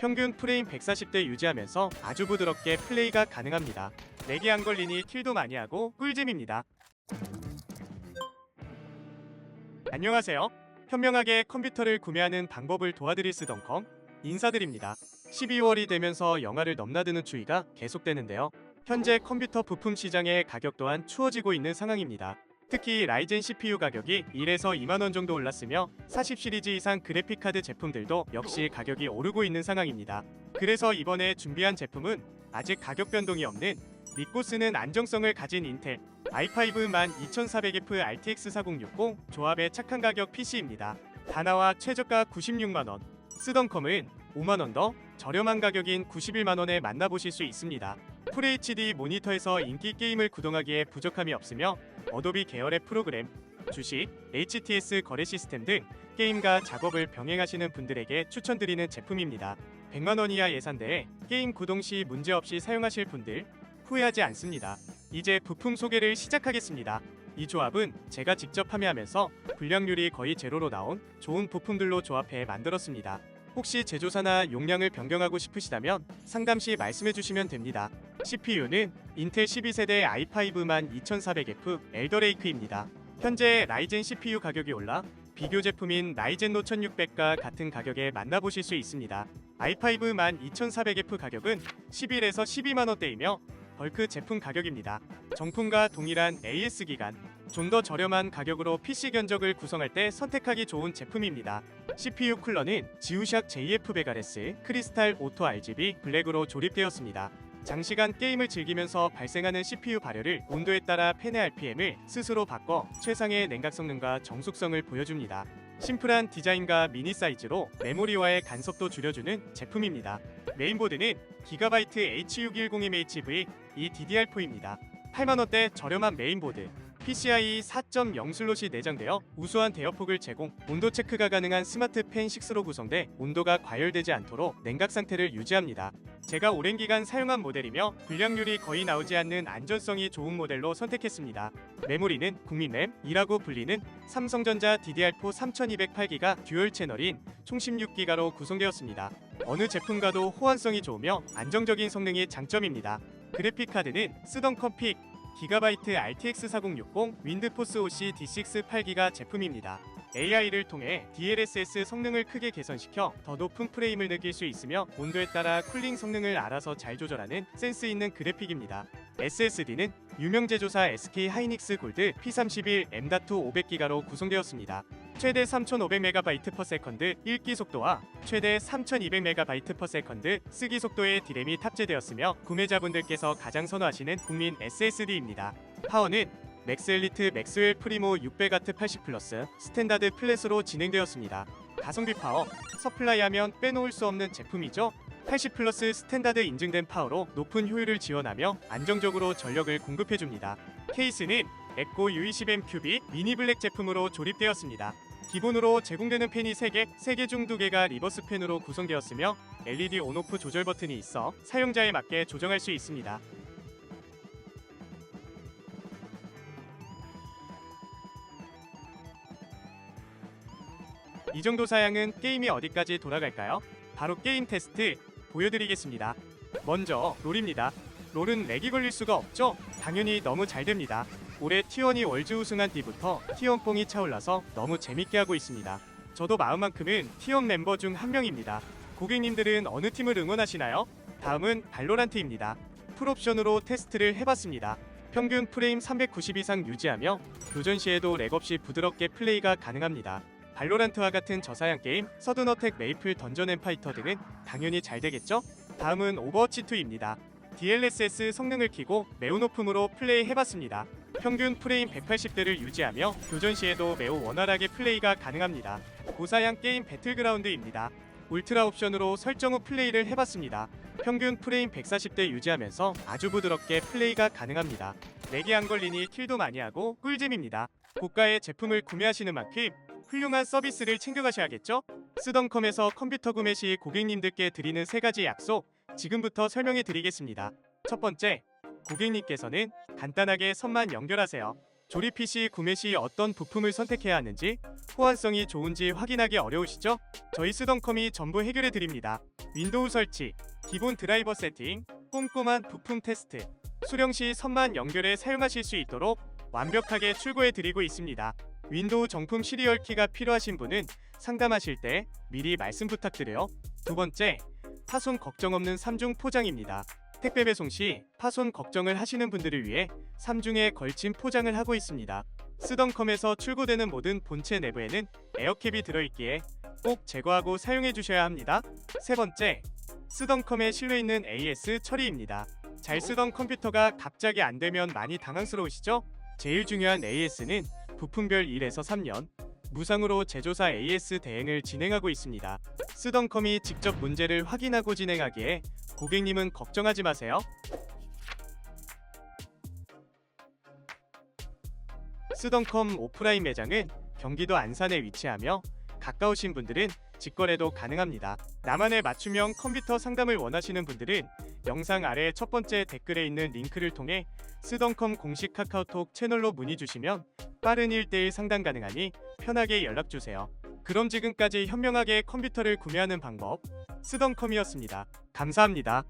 평균 프레임 140대 유지하면서 아주 부드럽게 플레이가 가능합니다. 렉이 안 걸리니 킬도 많이 하고 꿀잼입니다. 안녕하세요. 현명하게 컴퓨터를 구매하는 방법을 도와드릴 쓰던컴 인사드립니다. 12월이 되면서 영화를 넘나드는 추위가 계속되는데요. 현재 컴퓨터 부품 시장의 가격 또한 추워지고 있는 상황입니다. 특히 라이젠 CPU 가격이 1에서 2만 원 정도 올랐으며 40 시리즈 이상 그래픽 카드 제품들도 역시 가격이 오르고 있는 상황입니다. 그래서 이번에 준비한 제품은 아직 가격 변동이 없는 믿고 쓰는 안정성을 가진 인텔 i5 12400F RTX 4060 조합의 착한 가격 PC입니다. 다나와 최저가 96만원, 쓰던 컴은 5만원 더 저렴한 가격인 91만원에 만나보실 수 있습니다. FHD 모니터에서 인기 게임을 구동하기에 부족함이 없으며 어도비 계열의 프로그램, 주식, HTS 거래 시스템 등 게임과 작업을 병행하시는 분들에게 추천드리는 제품입니다. 100만원 이하 예산대에 게임 구동 시 문제없이 사용하실 분들 후회하지 않습니다. 이제 부품 소개를 시작하겠습니다. 이 조합은 제가 직접 판매하면서 불량률이 거의 제로로 나온 좋은 부품들로 조합해 만들었습니다. 혹시 제조사나 용량을 변경하고 싶으시다면 상담 시 말씀해 주시면 됩니다. CPU는 인텔 12세대 i5만 2400F 엘더레이크입니다. 현재 라이젠 CPU 가격이 올라 비교 제품인 라이젠 노 1600과 같은 가격에 만나보실 수 있습니다. i5 12400F 가격은 11에서 12만 원대이며 벌크 제품 가격입니다. 정품과 동일한 AS 기간, 좀 더 저렴한 가격으로 PC 견적을 구성할 때 선택하기 좋은 제품입니다. CPU 쿨러는 지우샥 JF 베가레스 크리스탈 오토 RGB 블랙으로 조립되었습니다. 장시간 게임을 즐기면서 발생하는 CPU 발열을 온도에 따라 팬의 RPM을 스스로 바꿔 최상의 냉각 성능과 정숙성을 보여줍니다. 심플한 디자인과 미니 사이즈로 메모리와의 간섭도 줄여주는 제품입니다. 메인보드는 기가바이트 H6110MHV 이 DDR4입니다. 8만원대 저렴한 메인보드 PCIe 4.0 슬롯이 내장되어 우수한 대역폭을 제공, 온도 체크가 가능한 스마트 팬 6로 구성돼 온도가 과열되지 않도록 냉각 상태를 유지합니다. 제가 오랜 기간 사용한 모델이며 불량률이 거의 나오지 않는 안전성이 좋은 모델로 선택했습니다. 메모리는 국민램 2라고 불리는 삼성전자 DDR4 3208기가 듀얼 채널인 총 16기가로 구성되었습니다. 어느 제품과도 호환성이 좋으며 안정적인 성능이 장점입니다. 그래픽 카드는 쓰던 컴픽 기가바이트 RTX 4060 윈드포스 OC D6 8기가 제품입니다. AI를 통해 DLSS 성능을 크게 개선시켜 더 높은 프레임을 느낄 수 있으며 온도에 따라 쿨링 성능을 알아서 잘 조절하는 센스 있는 그래픽입니다. SSD는 유명 제조사 SK 하이닉스 골드 P31 M.2 500기가로 구성되었습니다. 최대 3,500MB/s 읽기 속도와 최대 3,200MB/s 쓰기 스속도의 디램이 탑재되었으며 구매자분들께서 가장 선호하시는 국민 SSD입니다. 파워는 맥스 엘리트 맥스웰 프리모 600W 80 플러스 스탠다드 플랫으로 진행되었습니다. 가성비 파워, 서플라이 하면 빼놓을 수 없는 제품이죠. 80 플러스 스탠다드 인증된 파워로 높은 효율을 지원하며 안정적으로 전력을 공급해줍니다. 케이스는 에코 U20M 큐빅 미니 블랙 제품으로 조립되었습니다. 기본으로 제공되는 팬이 3개, 3개 중 2개가 리버스 팬으로 구성되었으며 LED 온오프 조절 버튼이 있어 사용자에 맞게 조정할 수 있습니다. 이 정도 사양은 게임이 어디까지 돌아갈까요? 바로 게임 테스트 보여드리겠습니다. 먼저 롤입니다. 롤은 렉이 걸릴 수가 없죠? 당연히 너무 잘 됩니다. 올해 T1이 월즈 우승한 뒤부터 T1 뽕이 차올라서 너무 재밌게 하고 있습니다. 저도 마음만큼은 T1 멤버 중 한 명입니다. 고객님들은 어느 팀을 응원하시나요? 다음은 발로란트입니다. 풀옵션으로 테스트를 해봤습니다. 평균 프레임 390 이상 유지하며 교전 시에도 렉 없이 부드럽게 플레이가 가능합니다. 발로란트와 같은 저사양 게임, 서든어택 메이플 던전 앤 파이터 등은 당연히 잘 되겠죠? 다음은 오버워치 2입니다. DLSS 성능을 키고 매우 높음으로 플레이 해봤습니다. 평균 프레임 180대를 유지하며 교전 시에도 매우 원활하게 플레이가 가능합니다. 고사양 게임 배틀그라운드입니다. 울트라 옵션으로 설정 후 플레이를 해봤습니다. 평균 프레임 140대 유지하면서 아주 부드럽게 플레이가 가능합니다. 렉이 안 걸리니 킬도 많이 하고 꿀잼입니다. 고가의 제품을 구매하시는 만큼 훌륭한 서비스를 챙겨가셔야겠죠? 쓰던컴에서 컴퓨터 구매 시 고객님들께 드리는 세 가지 약속 지금부터 설명해 드리겠습니다. 첫 번째, 고객님께서는 간단하게 선만 연결하세요. 조립 PC 구매 시 어떤 부품을 선택해야 하는지 호환성이 좋은지 확인하기 어려우시죠? 저희 쓰던컴이 전부 해결해 드립니다. 윈도우 설치, 기본 드라이버 세팅, 꼼꼼한 부품 테스트, 수령 시 선만 연결해 사용하실 수 있도록 완벽하게 출고해 드리고 있습니다. 윈도우 정품 시리얼 키가 필요하신 분은 상담하실 때 미리 말씀 부탁드려요. 두 번째, 파손 걱정 없는 3중 포장입니다. 택배 배송 시 파손 걱정을 하시는 분들을 위해 3중에 걸친 포장을 하고 있습니다. 쓰던 컴에서 출고되는 모든 본체 내부에는 에어캡이 들어있기에 꼭 제거하고 사용해 주셔야 합니다. 세 번째, 쓰던 컴에 실려 있는 AS 처리입니다. 잘 쓰던 컴퓨터가 갑자기 안 되면 많이 당황스러우시죠? 제일 중요한 AS는 부품별 1에서 3년 무상으로 제조사 AS 대행을 진행하고 있습니다. 쓰던 컴이 직접 문제를 확인하고 진행하기에 고객님은 걱정하지 마세요. 쓰던컴 오프라인 매장은 경기도 안산에 위치하며 가까우신 분들은 직거래도 가능합니다. 나만의 맞춤형 컴퓨터 상담을 원하시는 분들은 영상 아래 첫 번째 댓글에 있는 링크를 통해 쓰던컴 공식 카카오톡 채널로 문의 주시면 빠른 1대1 상담 가능하니 편하게 연락 주세요. 그럼 지금까지 현명하게 컴퓨터를 구매하는 방법 쓰던 컴이었습니다. 감사합니다.